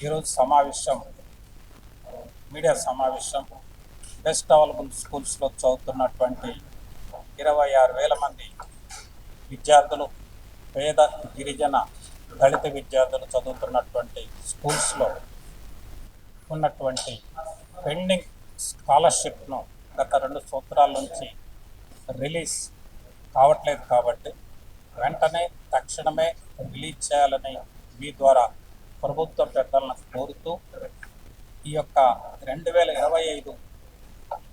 ఈరోజు సమావేశం మీడియా సమావేశం బెస్ట్ అవైలబుల్ స్కూల్స్లో చదువుతున్నటువంటి ఇరవై ఆరు వేల మంది విద్యార్థులు పేద గిరిజన దళిత విద్యార్థులు చదువుతున్నటువంటి స్కూల్స్లో ఉన్నటువంటి పెండింగ్ స్కాలర్షిప్ను గత రెండు సంవత్సరాల నుంచి రిలీజ్ కావట్లేదు కాబట్టి వెంటనే తక్షణమే రిలీజ్ చేయాలని మీ ద్వారా ప్రభుత్వ పెద్దలను కోరుతూ ఈ యొక్క రెండు వేల ఇరవై ఐదు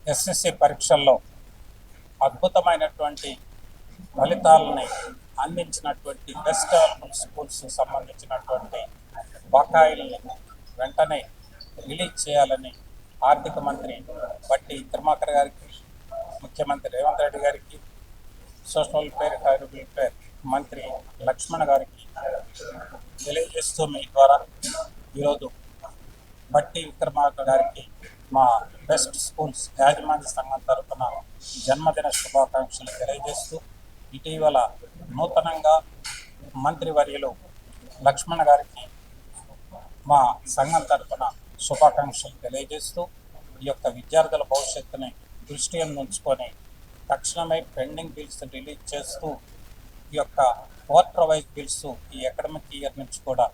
ఎస్ఎస్సి పరీక్షల్లో అద్భుతమైనటువంటి ఫలితాలని అందించినటువంటి బెస్ట్ అవైలబుల్ స్కూల్స్ సంబంధించినటువంటి బకాయిల్ని వెంటనే రిలీజ్ చేయాలని ఆర్థిక మంత్రి బట్టి తిరుమాకర్ గారికి ముఖ్యమంత్రి రేవంత్ రెడ్డి గారికి సోషల్ వెల్ఫేర్ హైర్ వెల్ఫేర్ మంత్రి లక్ష్మణ్ గారికి తెలియజేస్తూ మీ ద్వారా ఈరోజు బట్టి విక్రమార్క గారికి మా బెస్ట్ స్కూల్స్ యాజమాన్య సంఘం తరఫున జన్మదిన శుభాకాంక్షలు తెలియజేస్తూ ఇటీవల నూతనంగా మంత్రివర్యులు లక్ష్మణ్ గారికి మా సంఘం తరఫున శుభాకాంక్షలు తెలియజేస్తూ ఈ యొక్క విద్యార్థుల భవిష్యత్తుని దృష్టి ఉంచుకొని తక్షణమే పెండింగ్ బిల్స్ రిలీజ్ చేస్తూ ఈ యొక్క క్వార్టర్ వైజ్ బిల్స్ ఈ అకాడమిక్ ఇయర్ నుంచి కూడా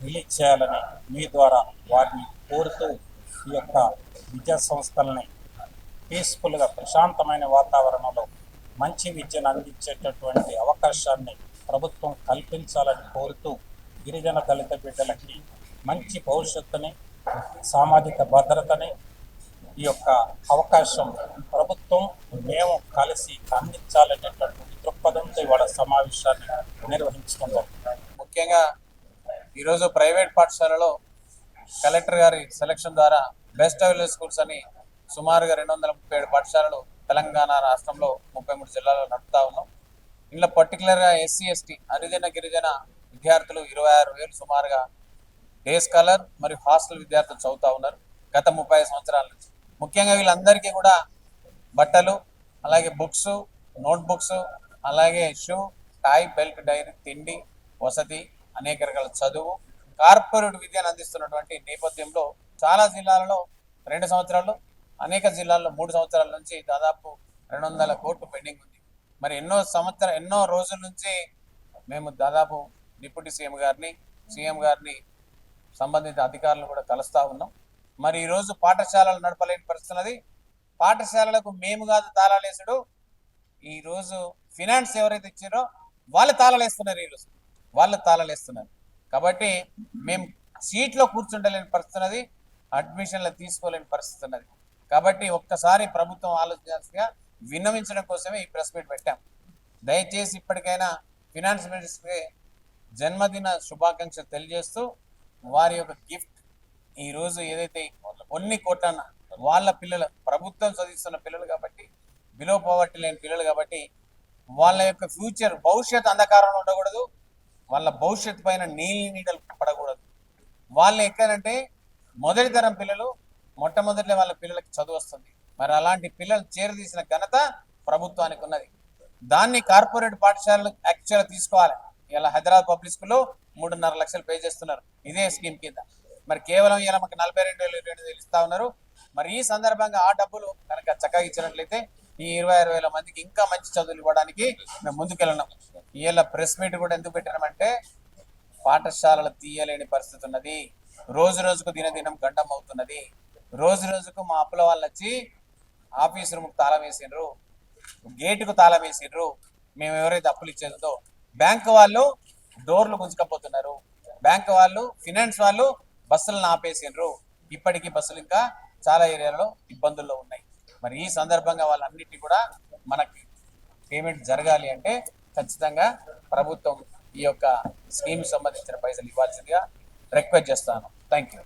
రిలీజ్ చేయాలని మీ ద్వారా వారిని కోరుతూ ఈ యొక్క విద్యా సంస్థలని పీస్ఫుల్గా ప్రశాంతమైన వాతావరణంలో మంచి విద్యను అందించేటటువంటి అవకాశాన్ని ప్రభుత్వం కల్పించాలని కోరుతూ గిరిజన దళిత బిడ్డలకి మంచి భవిష్యత్తుని సామాజిక భద్రతని ఈ యొక్క అవకాశం ప్రభుత్వం మేము కలిసి అందించాలని ఇవాళ సమావేశాన్ని నిర్వహించుకుందాం ముఖ్యంగా ఈరోజు ప్రైవేట్ పాఠశాలలో కలెక్టర్ గారి సెలక్షన్ ద్వారా బెస్ట్ అవైలబుల్ స్కూల్స్ అని సుమారుగా రెండు వందల ముప్పై ఏడు పాఠశాలలు తెలంగాణ రాష్ట్రంలో ముప్పై మూడు జిల్లాల్లో నడుపుతా ఉన్నాం. ఇందులో పర్టికులర్గా ఎస్సీ ఎస్టీ హరిజన గిరిజన విద్యార్థులు ఇరవై ఆరు వేలు సుమారుగా డే స్కాలర్ మరియు హాస్టల్ విద్యార్థులు చదువుతా ఉన్నారు గత ముప్పై సంవత్సరాల నుంచి. ముఖ్యంగా వీళ్ళందరికీ కూడా బట్టలు అలాగే బుక్స్ నోట్బుక్స్ అలాగే షూ టాయ్ బెల్ట్ డైరీ తిండి వసతి అనేక రకాల చదువు కార్పొరేట్ విద్యను అందిస్తున్నటువంటి నేపథ్యంలో చాలా జిల్లాలలో రెండు సంవత్సరాలు అనేక జిల్లాల్లో మూడు సంవత్సరాల నుంచి దాదాపు రెండు వందల కోట్లు పెండింగ్ ఉంది. మరి ఎన్నో సంవత్సర ఎన్నో రోజుల నుంచి మేము దాదాపు డిప్యూటీ సీఎం గారిని సీఎం గారిని సంబంధిత అధికారులు కూడా కలుస్తా ఉన్నాం. మరి ఈరోజు పాఠశాలలు నడపలేని పరిస్థితున్నది పాఠశాలలకు మేము కాదు తాళాలేసుడు ఈరోజు ఫినాన్స్ ఎవరైతే ఇచ్చారో వాళ్ళు తాళలేస్తున్నారు ఈరోజు. వాళ్ళు తాళలేస్తున్నారు. కాబట్టి మేము సీట్లో కూర్చుండలేని పరిస్థితి ఉన్నది అడ్మిషన్లు తీసుకోలేని పరిస్థితి ఉన్నది. కాబట్టి ఒక్కసారి ప్రభుత్వం ఆలోచించాల్సిగా విన్నవించడం కోసమే ఈ ప్రెస్ మీట్ పెట్టాం. దయచేసి ఇప్పటికైనా ఫినాన్స్ మినిస్టర్కి జన్మదిన శుభాకాంక్షలు తెలియజేస్తూ వారి యొక్క గిఫ్ట్ ఈ రోజు ఏదైతే కొన్ని కోట్ల వాళ్ళ పిల్లలు ప్రభుత్వం చదివిస్తున్న పిల్లలు కాబట్టి బిలో పోవర్టీ లేని పిల్లలు కాబట్టి వాళ్ళ యొక్క ఫ్యూచర్ భవిష్యత్ అంధకారంలో ఉండకూడదు. వాళ్ళ భవిష్యత్తు పైన నీళ్ళు నీడలు పడకూడదు వాళ్ళు ఎక్కడంటే మొదటి తరం పిల్లలు మొట్టమొదటి వాళ్ళ పిల్లలకి చదువు వస్తుంది. మరి అలాంటి పిల్లలు చేరదీసిన ఘనత ప్రభుత్వానికి ఉన్నది. దాన్ని కార్పొరేట్ పాఠశాలలు యాక్చువల్గా తీసుకోవాలి. ఇలా హైదరాబాద్ పబ్లిక్ స్కూల్లో మూడున్నర లక్షలు పే చేస్తున్నారు. ఇదే స్కీమ్ కింద. మరి కేవలం ఇలా మాకు నలభై రెండు వేలు రెండు వేలు ఇస్తా ఉన్నారు. మరి ఈ సందర్భంగా ఆ డబ్బులు కనుక చక్కగా ఇచ్చినట్లయితే ఈ ఇరవై ఆరు వేల మందికి ఇంకా మంచి చదువులు ఇవ్వడానికి మేము ముందుకెళ్ళినాం ఈవేళ ప్రెస్ మీట్ కూడా ఎందుకు పెట్టినామంటే పాఠశాలలు తీయలేని పరిస్థితి ఉన్నది. రోజు రోజుకు దినదినం గండం అవుతున్నది. రోజు రోజుకు మా అప్పుల వాళ్ళు వచ్చి ఆఫీస్ రూమ్కి తాళం వేసిండ్రు. గేటుకు తాళం వేసిండ్రు. మేము ఎవరైతే అప్పులు ఇచ్చేదో బ్యాంక్ వాళ్ళు డోర్లు గుంజుకపోతున్నారు. బ్యాంక్ వాళ్ళు ఫినాన్స్ వాళ్ళు బస్సులను ఆపేసిండ్రు. ఇప్పటికీ బస్సులు ఇంకా చాలా ఏరియాలో ఇబ్బందుల్లో ఉన్నాయి. మరి ఈ సందర్భంగా వాళ్ళన్నిటి కూడా మనకి పేమెంట్ జరగాలి అంటే ఖచ్చితంగా ప్రభుత్వం ఈ యొక్క స్కీమ్ సంబంధించిన పైసలు ఇవ్వాల్సిందిగా రిక్వెస్ట్ చేస్తాను. Thank you